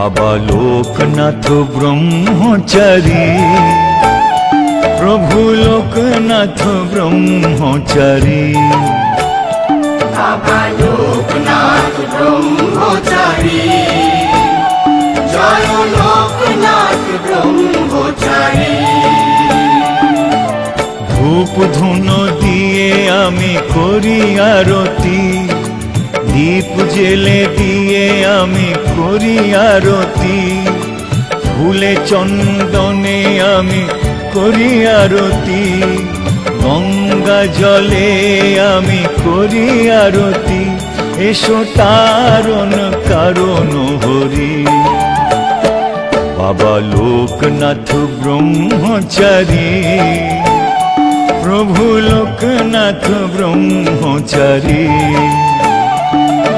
বাবা লোকনাথ ব্রহ্মচারী। প্রভু লোকনাথ ব্রহ্মচারী। বাবা লোকনাথ ব্রহ্মচারী। জয় লোকনাথ ব্রহ্মচারী। ধূপ ধুনো দিয়ে আমি করি আরতি। দীপ জেলে দিয়ে আমি করি আরতি। ফুলে চন্দনে আমি করি আরতি। গঙ্গা জলে আমি করি আরতি। এসো তারণ কারণ হরি। বাবা লোকনাথ ব্রহ্মচারী। প্রভু লোকনাথ ব্রহ্মচারী।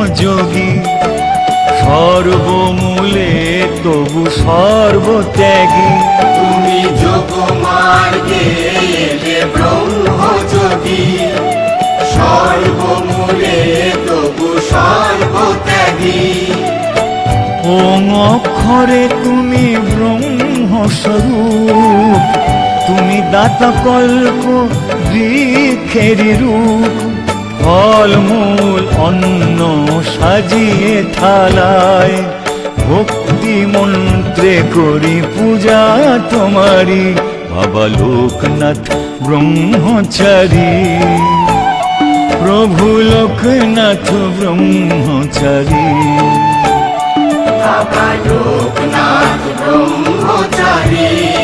ব্রহ্মযোগী সর্বমূলে তবু সর্বত্যাগী। তুমি যোগমার্গে এলে ব্রহ্মযোগী সর্বমূলে তবু সর্বত্যাগী। ওং অক্ষরে তুমি ব্রহ্মস্বরূপ তুমি দাতা কল্প বৃক্ষের রূপ। ফলমূল অন্ন সাজিয়ে থালায়, ভক্তি মন্ত্রে করি পূজা তোমারি বাবা লোকনাথ ব্রহ্মচারী। প্রভু লোকনাথ ব্রহ্মচারী। বাবা লোকনাথ ব্রহ্মচারী।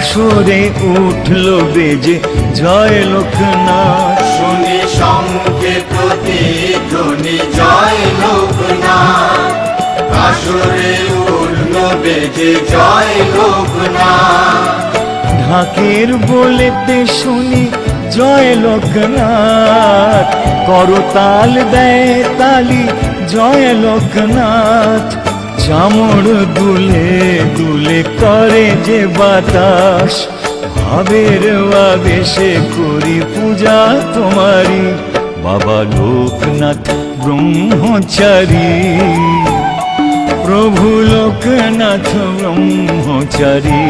আসরে উঠল বেজে জয় লোকনাথ। শুনি শঙ্কে প্রতিধ্বনি জয় লোকনাথ। আসরে উর্ণ বেজে জয় লোকনাথ। ঢাকের বলেতে শুনি জয় লোকনাথ। করতাল দেয় তালি জয় লোকনাথ। চামড় দুলে দুলে করে যে বাতাস, ভাবের আবেশে করি পূজা তোমারি বাবা লোকনাথ ব্রহ্মচারী, প্রভু লোকনাথ ব্রহ্মচারী।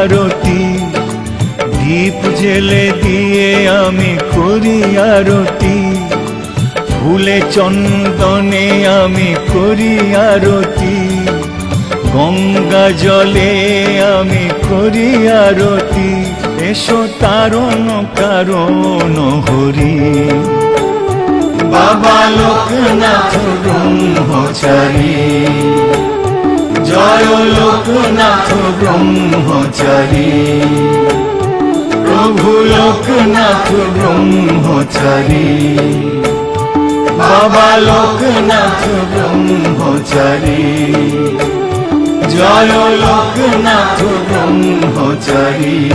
আরতি দীপ জেলে দিয়ে আমি করি আরতি ফুলে চন্দনে আমি করি আরতি গঙ্গা জলে আমি করি আরতি এসো তারণ কারণ হরি। বাবা লোকনাথ ব্রহ্মচারী। জয় লোকনাথ ব্রহ্মচারী। প্রভু লোকনাথ ব্রহ্মচারী। বাবা লোকনাথ ব্রহ্মচারী। জয় লোকনাথ ব্রহ্মচারী।